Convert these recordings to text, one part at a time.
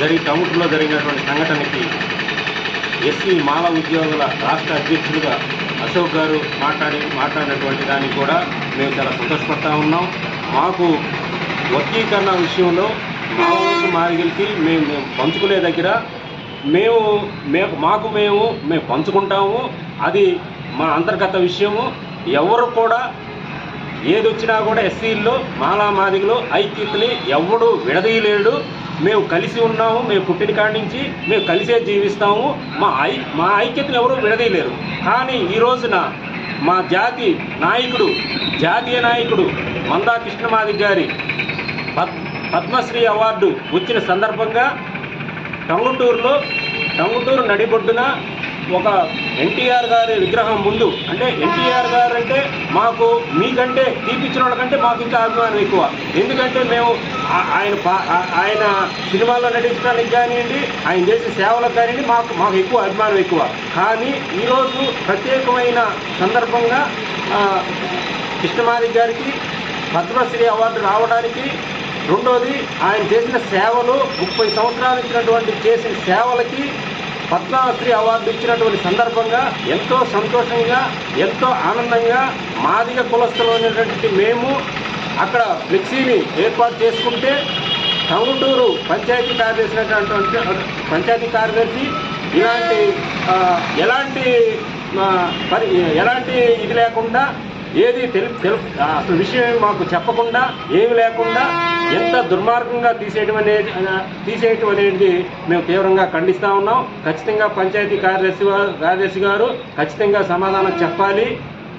జరిగి టౌన్లో జరిగినటువంటి సంఘటనకి ఎస్సీ మాల ఉద్యోగుల రాష్ట్ర అధ్యక్షులుగా అశోక్ గారు మాట్లాడి మాట్లాడినటువంటి దానికి కూడా మేము చాలా సంతోషపడతా ఉన్నాం. మాకు వర్గీకరణ విషయంలో మా వంతు మేము మేము పంచుకునే దగ్గర మేము మేము మాకు మేము మేము పంచుకుంటాము. అది మా అంతర్గత విషయము. ఎవరు కూడా ఏది వచ్చినా కూడా ఎస్సీల్లో మాలా మాదిగలో ఐక్యతని ఎవడు విడదీయలేడు. మేము కలిసి ఉన్నాము మేము పుట్టిన కాడి నుంచి మేము కలిసే జీవిస్తాము. మా ఐ మా ఐక్యతను ఎవరు విడదీయలేరు. కానీ ఈ రోజున మా జాతి నాయకుడు జాతీయ నాయకుడు మందా కృష్ణమాది గారి పద్ పద్మశ్రీ అవార్డు వచ్చిన సందర్భంగా టంగుటూరులో టంగుటూరు నడిబొడ్డున ఒక ఎన్టీఆర్ గారి విగ్రహం ముందు అంటే ఎన్టీఆర్ గారు అంటే మాకు మీకంటే తీపిచ్చిన వాళ్ళకంటే మాకు ఇంకా అభిమానం ఎక్కువ. ఎందుకంటే మేము ఆయన పా- ఆయన సినిమాల్లో నటించడానికి కానివ్వండి ఆయన చేసే సేవలకు కానివ్వండి మాకు మాకు ఎక్కువ అభిమానం ఎక్కువ. కానీ ఈరోజు ప్రత్యేకమైన సందర్భంగా కృష్ణమాది గారికి పద్మశ్రీ అవార్డు రావడానికి రెండోది ఆయన చేసిన సేవలు ముప్పై సంవత్సరాలు ఇచ్చినటువంటి చేసిన సేవలకి పద్మశ్రీ అవార్డు ఇచ్చినటువంటి సందర్భంగా ఎంతో సంతోషంగా ఎంతో ఆనందంగా మాదిగ కులస్తులు అనేటువంటి మేము అక్కడ ఫ్లెక్సీని ఏర్పాటు చేసుకుంటే టంగుటూరు పంచాయతీ కార్యదర్శి పంచాయతీ కార్యదర్శి ఇలాంటి ఎలాంటి పరి ఎలాంటి ఇది లేకుండా ఏది తెలు తెలు అసలు విషయం మాకు చెప్పకుండా ఏమి లేకుండా ఎంత దుర్మార్గంగా తీసేయడం అనేది తీసేయటం అనేది మేము తీవ్రంగా ఖండిస్తూ ఉన్నాం. ఖచ్చితంగా పంచాయతీ కార్యదర్శి కార్యదర్శి గారు ఖచ్చితంగా సమాధానం చెప్పాలి.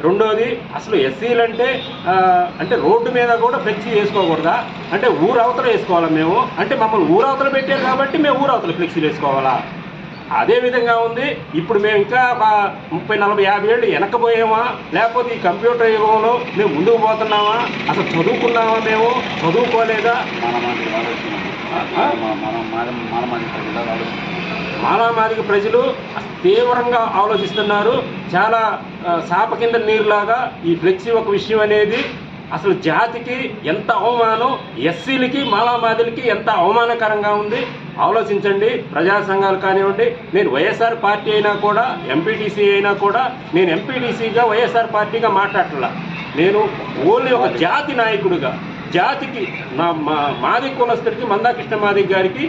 రెండోది అసలు ఎస్సీలు అంటే అంటే రోడ్డు మీద కూడా ఫ్లెక్సీ వేసుకోకూడదా? అంటే ఊరవతల వేసుకోవాలా మేము? అంటే మమ్మల్ని ఊరవతల పెట్టారు కాబట్టి మేము ఊరవతల ఫ్లెక్సీలు వేసుకోవాలా? అదే విధంగా ఉంది. ఇప్పుడు మేము ఇంకా ఒక ముప్పై నలభై యాభై ఏళ్ళు వెనకపోయామా లేకపోతే ఈ కంప్యూటర్ యుగంలో మేము ముందుకు పోతున్నామా? అసలు చదువుకున్నామా మేము? చదువుకోలేదా? మాలామాదిగ ప్రజలు తీవ్రంగా ఆలోచిస్తున్నారు. చాలా సాప కింద నీరులాగా ఈ ఫ్లెక్సీ ఒక విషయం అనేది అసలు జాతికి ఎంత అవమానం ఎస్సీలకి మాలామాదిలకి ఎంత అవమానకరంగా ఉంది? ఆలోచించండి. ప్రజా సంఘాలు కానివ్వండి నేను వైఎస్ఆర్ పార్టీ అయినా కూడా ఎంపీటీసీ అయినా కూడా నేను ఎంపీటీసీగా వైఎస్ఆర్ పార్టీగా మాట్లాడట్లా. నేను ఓన్లీ ఒక జాతి నాయకుడిగా జాతికి నా మా మాది కులస్తుడికి మందాకృష్ణ మాదిక్ గారికి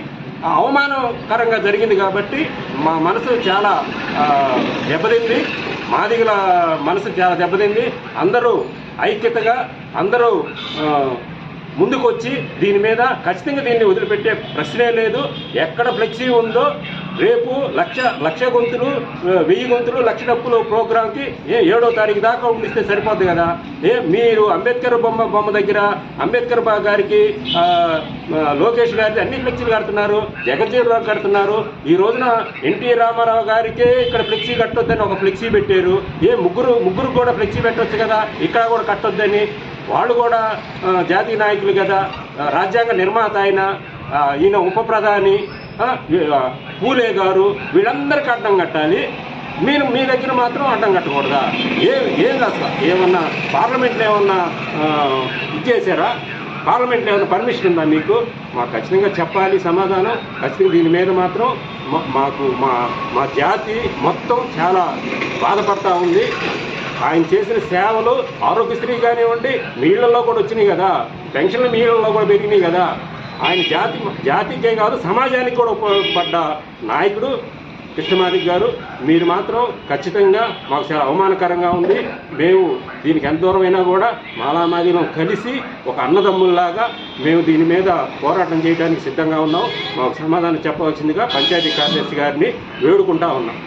ఆ అవమానకరంగా జరిగింది కాబట్టి మా మనసు చాలా దెబ్బతింది. మాదిగల మనసు చాలా దెబ్బతింది. అందరూ ఐక్యతగా అందరూ ముందుకొచ్చి దీని మీద ఖచ్చితంగా దీన్ని వదిలిపెట్టే ప్రశ్నే లేదు. ఎక్కడ ఫ్లెక్సీ ఉందో రేపు లక్ష లక్ష గొంతులు వెయ్యి గొంతులు లక్ష డప్పులు ప్రోగ్రాంకి ఏ ఏడో తారీఖు దాకా ఉండిస్తే సరిపోద్ది కదా? ఏ మీరు అంబేద్కర్ బొమ్మ బొమ్మ దగ్గర అంబేద్కర్ గారికి లోకేష్ గారికి అన్ని ఫ్లెక్సీలు కడుతున్నారు జగజ్జీవన్ రావు కడుతున్నారు. ఈ రోజున ఎన్టీ రామారావు గారికే ఇక్కడ ఫ్లెక్సీ కట్టొద్దని ఒక ఫ్లెక్సీ పెట్టారు. ఏ ముగ్గురు ముగ్గురు కూడా ఫ్లెక్సీ పెట్టొచ్చు కదా? ఇక్కడ కూడా కట్టొద్దని. వాళ్ళు కూడా జాతీయ నాయకులు కదా? రాజ్యాంగ నిర్మాత ఆయన ఈయన ఉప ప్రధాని. పూలే గారు వీళ్ళందరికీ అడ్డం కట్టాలి. మీరు మీ దగ్గర మాత్రం అడ్డం కట్టకూడదా? ఏ ఏం అసలు? ఏమన్నా పార్లమెంట్లో ఏమన్నా ఇచ్చేసారా? పార్లమెంట్లో ఏమైనా పర్మిషన్ ఉందా మీకు? మాకు ఖచ్చితంగా చెప్పాలి సమాధానం. ఖచ్చితంగా దీని మీద మాత్రం మాకు మా మా జాతి మొత్తం చాలా బాధపడతా ఉంది. ఆయన చేసిన సేవలు ఆరోగ్యశ్రీ కానివ్వండి నీళ్ళల్లో కూడా వచ్చినాయి కదా. పెన్షన్లు నీళ్ళల్లో కూడా పెరిగినాయి కదా. ఆయన జాతి జాతికే కాదు సమాజానికి కూడా ఉపయోగపడ్డ నాయకుడు కృష్ణమాదిక్ గారు. మీరు మాత్రం ఖచ్చితంగా మాకు చాలా అవమానకరంగా ఉంది. మేము దీనికి ఎంత దూరమైనా కూడా మాలామాదిలం కలిసి ఒక అన్నదమ్ముల్లాగా మేము దీని మీద పోరాటం చేయడానికి సిద్ధంగా ఉన్నాం. మాకు సమాధానం చెప్పవలసిందిగా పంచాయతీ కార్యదర్శి గారిని వేడుకుంటా ఉన్నాం.